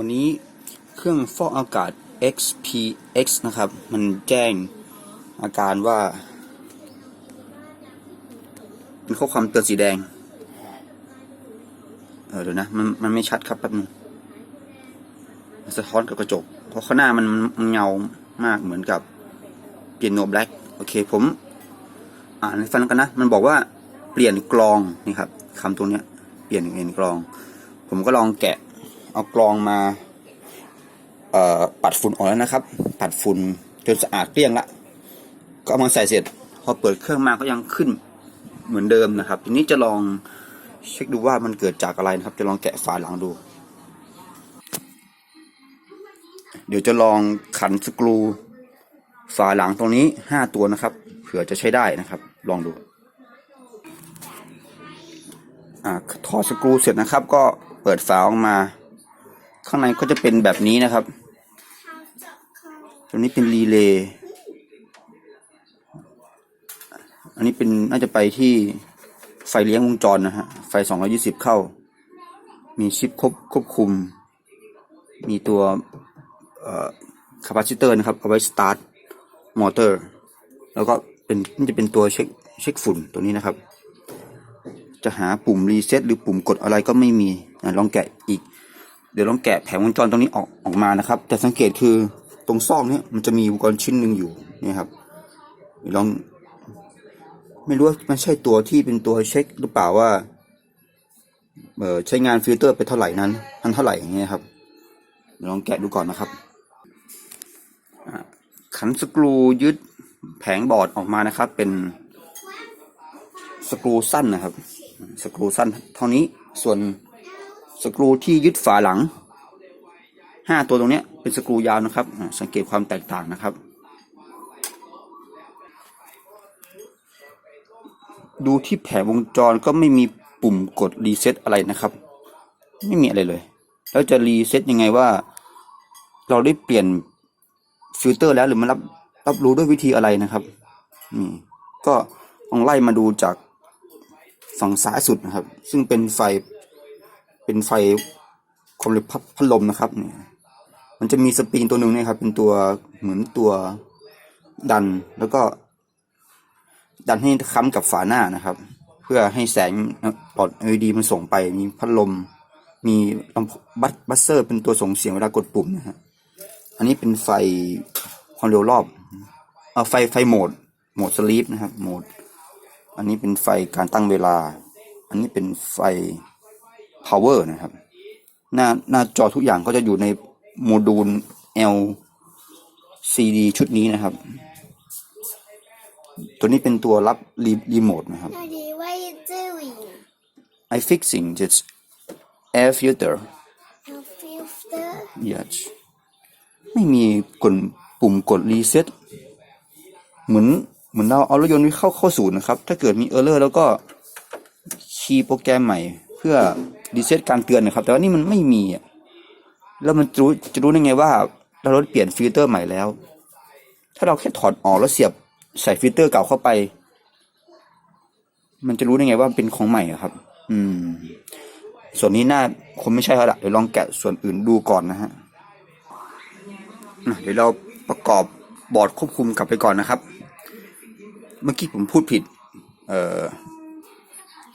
วันนี้เครื่องฟอกอากาศ XPX นะครับ มันแจ้งอาการว่ามันข้อความเตือนสีแดง เออเดี๋ยวนะ มันมันไม่ชัดครับแป๊บนึงมันสะท้อนกับกระจก เพราะข้างหน้ามันมันเงามากเหมือนกับเปียโนแบล็กโอเคผม อ่านให้ฟังกันนะ มันบอกว่าเปลี่ยนกลองนี่ครับคำตรงเนี้ย เปลี่ยนเปลี่ยนกลอง ผมก็ลองแกะ เอากลองมาปัดฝุ่นออกแล้วนะครับ ปัดฝุ่นจนสะอาดเกลี้ยงละ ก็เอามาใส่เสร็จ พอเปิดเครื่องมาก็ยังขึ้นเหมือนเดิมนะครับ ทีนี้จะลองเช็คดูว่ามันเกิดจากอะไรนะครับ จะลองแกะฝาหลังดู เดี๋ยวจะลองขันสกรูฝาหลังตรงนี้ห้าตัวนะครับ เผื่อจะใช้ได้นะครับ ลองดูอ่าถอดสกรูเสร็จนะครับ ก็เปิดฝาออกมา ข้างในก็จะเป็นแบบนี้นะครับตรงนี้เป็นรีเลย์อันนี้เป็นน่าจะไปที่ไฟเลี้ยงวงจรนะฮะ ไฟ 220 เข้า มีชิปควบควบคุม มีตัวเอ่อคาปาซิเตอร์นะครับ เอาไว้สตาร์ทมอเตอร์ แล้วก็เป็นนี่จะเป็นตัวเช็คเช็คฝุ่นตัวนี้นะครับ จะหาปุ่มรีเซ็ตหรือปุ่มกดอะไรก็ไม่มีลองแกะอีก เดี๋ยวลองแกะแผงวงจรตรงนี้ออกออกมานะครับ แต่สังเกตคือตรงซอกนี้มันจะมีอุปกรณ์ชิ้นหนึ่งอยู่นี่ครับลองไม่รู้ว่ามันใช่ตัวที่เป็นตัวเช็คหรือเปล่าว่าเออใช้งานฟิลเตอร์ไปเท่าไหร่นั้นทันเท่าไหร่อย่างเงี้ยครับลองแกะดูก่อนนะครับขันสกรูยึดแผงบอร์ดออกมานะครับ เป็นสกรูสั้นนะครับ สกรูสั้นเท่านี้ส่วน สกรูที่ยึดฝาหลังห้าตัวตรงนี้เป็นสกรูยาวนะครับ สังเกตความแตกต่างนะครับ ดูที่แผงวงจรก็ไม่มีปุ่มกดรีเซ็ตอะไรนะครับ ไม่มีอะไรเลย แล้วจะรีเซ็ตยังไงว่า เราได้เปลี่ยนฟิลเตอร์แล้วหรือมันรับรับรู้ด้วยวิธีอะไรนะครับนี่ก็ลองไล่มาดูจากฝั่งซ้ายสุดนะครับ ซึ่งเป็นไฟ เป็นไฟความเร็วพัดพัดลมนะครับเนี่ยมันจะมีสปริงตัวหนึ่งเนะครับ เป็นตัวเหมือนตัวดันแล้วก็ ดันให้ค้ำกับฝาหน้านะครับ เพื่อให้แสงหลอด LED มันส่งไปมีพัดลม มีลำบัสบัสเซอร์ เป็นตัวส่งเสียงเวลากดปุ่มนะฮะอันนี้เป็นไฟความเร็วรอบเออไฟไฟโหมดโหมดสลีปนะครับโหมด อันนี้เป็นไฟการตั้งเวลา อันนี้เป็นไฟ power นะครับ หน้าหน้าจอทุกอย่างก็จะอยู่ในโมดูล LCD ชุดนี้นะครับ ตัวนี้เป็นตัวรับรีรีโมทนะครับ i fixing this air filter A filter? yes ไม่มีกดปุ่มกดรีเซ็ตเหมือนเหมือนเราเอารถยนต์เข้าเข้าศูนย์นะครับ ถ้าเกิดมีเออร์เลอร์แล้วก็คีย์โปรแกรมใหม่เพื่อ รีเซ็ตการเตือนนะครับ แต่ว่านี่มันไม่มีแล้วมันจะรู้จะรู้ได้ไงว่าเรารถเปลี่ยนฟิลเตอร์ใหม่แล้ว ถ้าเราแค่ถอดออกแล้วเสียบใส่ฟิลเตอร์เก่าเข้าไป มันจะรู้ได้ไงว่าเป็นของใหม่ครับ อืม ส่วนนี้น่าคงไม่ใช่แล้วละเดี๋ยวลองแกะส่วนอื่นดูก่อนนะฮะเดี๋ยวเราประกอบบอร์ดควบคุมกลับไปก่อนนะครับ เมื่อกี้ผมพูดผิด เอ่อ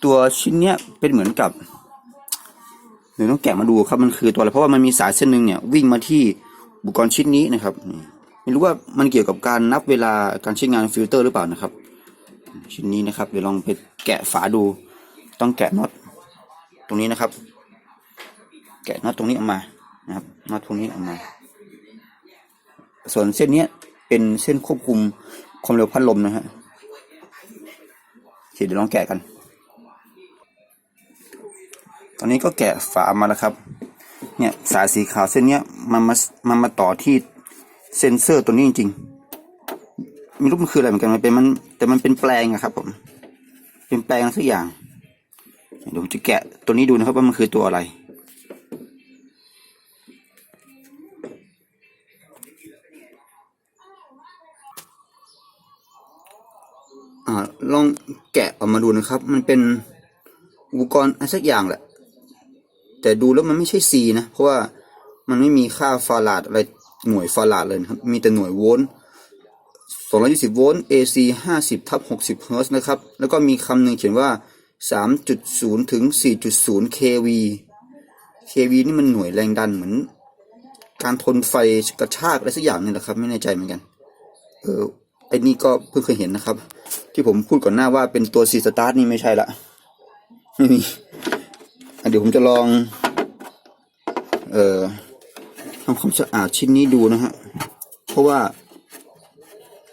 ตัวชิ้นเนี้ยเป็นเหมือนกับ ดี๋ยวต้องแกะมาดูครับมันคือตัวอะไรเพราะว่ามันมีสายเส้นหนึ่งเนี่ยวิ่งมาที่อุปกรณ์ชิ้นนี้นะครับไม่รู้ว่ามันเกี่ยวกับการนับเวลาการใช้งานฟิลเตอร์หรือเปล่านะครับ ชิ้นนี้นะครับ เดี๋ยวลองไปแกะฝาดู ต้องแกะน็อตตรงนี้นะครับ แกะน็อตตรงนี้ออกมานะครับน็อตตรงนี้ออกมา ส่วนเส้นเนี้ยเป็นเส้นควบคุมความเร็วพัดลมนะฮะเดี๋ยวลองแกะกัน ตอนนี้ก็แกะฝามาแล้วครับ เนี่ยสายสีขาวเส้นเนี้ยมันมามันมาต่อที่เซนเซอร์ตัวนี้จริงๆไม่รู้มันคืออะไรเหมือนกันมันเป็นมันแต่มันเป็นแปลงอะครับผมเป็นแปลงสักอย่างเดี๋ยวผมจะแกะตัวนี้ดูนะครับว่ามันคือตัวอะไรอ่าลองแกะออกมาดูนะครับ มันเป็นอุปกรณ์อะไรสักอย่างแหละ แต่ดูแล้วมันไม่ใช่ C นะ เพราะว่ามันไม่มีค่าฟาราดอะไรหน่วยฟาราดเลยครับ มีแต่หน่วยโวลต์220 โวลต์ AC 50ทับ60 เฮิร์ตซ์นะครับ แล้วก็มีคำหนึ่งเขียนว่า 3.0 ถึง 4.0 kV kV นี่มันหน่วยแรงดันเหมือน การทนไฟกระชากอะไรสักอย่างนี่แหละครับ ไม่แน่ใจเหมือนกัน เออไอ้นี่ก็เพิ่งเคยเห็นนะครับ ที่ผมพูดก่อนหน้าว่าเป็นตัวซีสตาร์ทนี่ไม่ใช่ละไม่มีอะ เดี๋ยวผมจะลอง เอ่อทำความสะอาดชิ้นนี้ดูนะฮะ เพราะว่า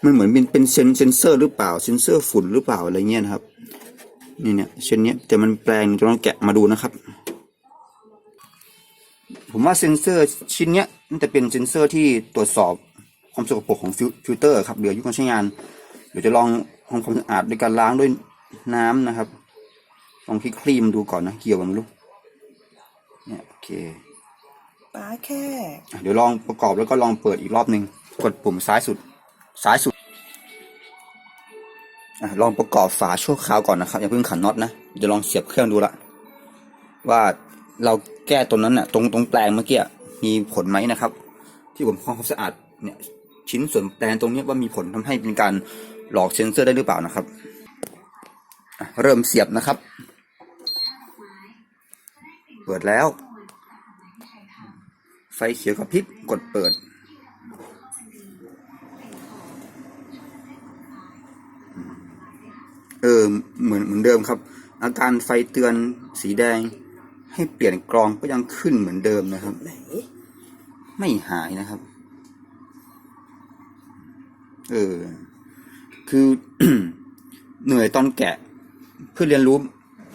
มันเหมือนเป็นเป็นเซนเซนเซอร์หรือเปล่าเซนเซอร์ฝุ่นหรือเปล่าอะไรเงี้ยนะครับ นี่เนี่ยเช่นเนี้ยแต่มันแปลงจะลองแกะมาดูนะครับ ผมว่าเซนเซอร์ชิ้นเนี้ยมันจะเป็นเซนเซอร์ที่ตรวจสอบความสกปรกของฟิลเตอร์ครับเหลืออายุการใช้งานเดี๋ยวจะลองทำความสะอาดด้วยการล้างด้วยน้ำนะครับ ลองคลิกคลีมดูก่อนนะเกี่ยวกันไม่รู้เนี่ยโอเค ป้าแค่อะเดี๋ยวลองประกอบแล้วก็ลองเปิดอีกรอบหนึ่งกดปุ่มซ้ายสุด ซ้ายสุดอะลองประกอบฝาชั่วคราวก่อนนะครับ อย่าเพิ่งขันน็อตนะเดี๋ยวลองเสียบเครื่องดูละว่าเราแก้ตรงนั้นน่ะ ตรงตรงแปลงเมื่อกี้มีผลไหมนะครับ ที่ผมทำความสะอาดเนี่ย ชิ้นส่วนแปลงตรงเนี้ยว่ามีผลทำให้เป็นการหลอกเซนเซอร์ได้หรือเปล่านะครับอะเริ่มเสียบนะครับ เปิดแล้ว ไฟเขียวกับพริบกดเปิด เออเหมือนเหมือนเดิมครับ อาการไฟเตือนสีแดง ให้เปลี่ยนกรองก็ยังขึ้นเหมือนเดิมนะครับไหนไม่หายนะครับ เออ คือเหนื่อยตอนแกะ เพื่อเรียนรู้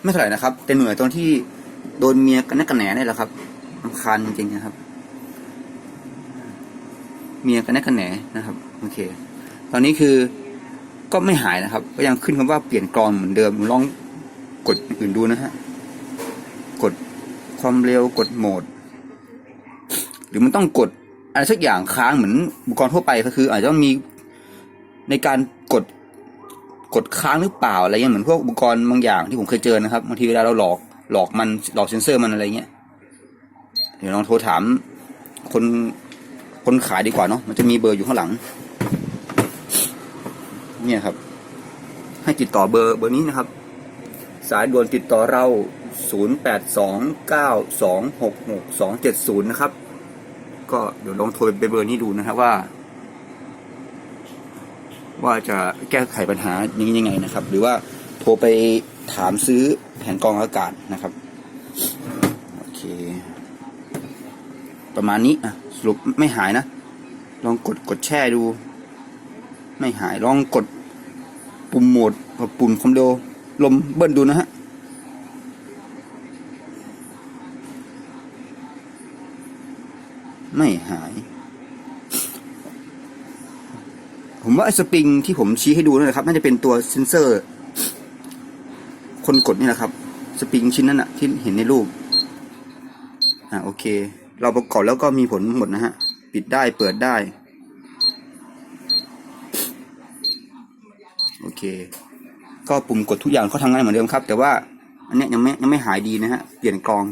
ไม่เท่าไหร่นะครับ แต่เหนื่อยตอนที่โดนเมียกันนักกันแหนนี่แหละครับรำคาญจริงๆนะครับ เมียกันนักกันแหนนะครับโอเค ตอนนี้คือก็ไม่หายนะครับ ก็ยังขึ้นคำว่าเปลี่ยนกรองเหมือนเดิมลองกดอื่นดูนะฮะกดความเร็วกดโหมด หรือมันต้องกดอะไรสักอย่างค้างเหมือนอุปกรณ์ทั่วไปก็คือ อาจจะต้องมีในการกดกดค้างหรือเปล่าอะไรเงี้ยเหมือนพวกอุปกรณ์บางอย่างที่ผมเคยเจอนะครับบางทีเวลาเราหลอกหลอกมันหลอกเซนเซอร์มันอะไรเงี้ยเดี๋ยวลองโทรถามคน คนขายดีกว่าเนาะมันจะมีเบอร์อยู่ข้างหลัง เนี่ยครับ ให้ติดต่อเบอร์เบอร์นี้นะครับ สายด่วนติดต่อเรา 0829266270 นะครับ ก็เดี๋ยวลองโทรไปเบอร์นี้ดูนะครับว่า ว่าจะแก้ไขปัญหานี้ยังไงนะครับ หรือว่าโทรไปถามซื้อแผ่นกองอากาศนะครับ โอเค ประมาณนี้อะสรุปไม่หายนะ ลองกดกดแช่ดู ไม่หายลองกดปุ่มโหมดกับปุ่มความเร็วลมเบิ้ลดูนะฮะไม่หาย ผมว่าไอ้สปริงที่ผมชี้ให้ดูนั่นแหละครับ น่าจะเป็นตัวเซนเซอร์ คนกดนี่แหละครับ สปริงชิ้นนั้นอะที่เห็นในรูป อ่าโอเค เราประกอบแล้วก็มีผลหมดนะฮะ ปิดได้เปิดได้ โอเค ก็ปุ่มกดทุกอย่างเขาทำงานเหมือนเดิมครับ แต่ว่าอันเนี้ยยังไม่ยังไม่หายดีนะฮะ เปลี่ยนกรอง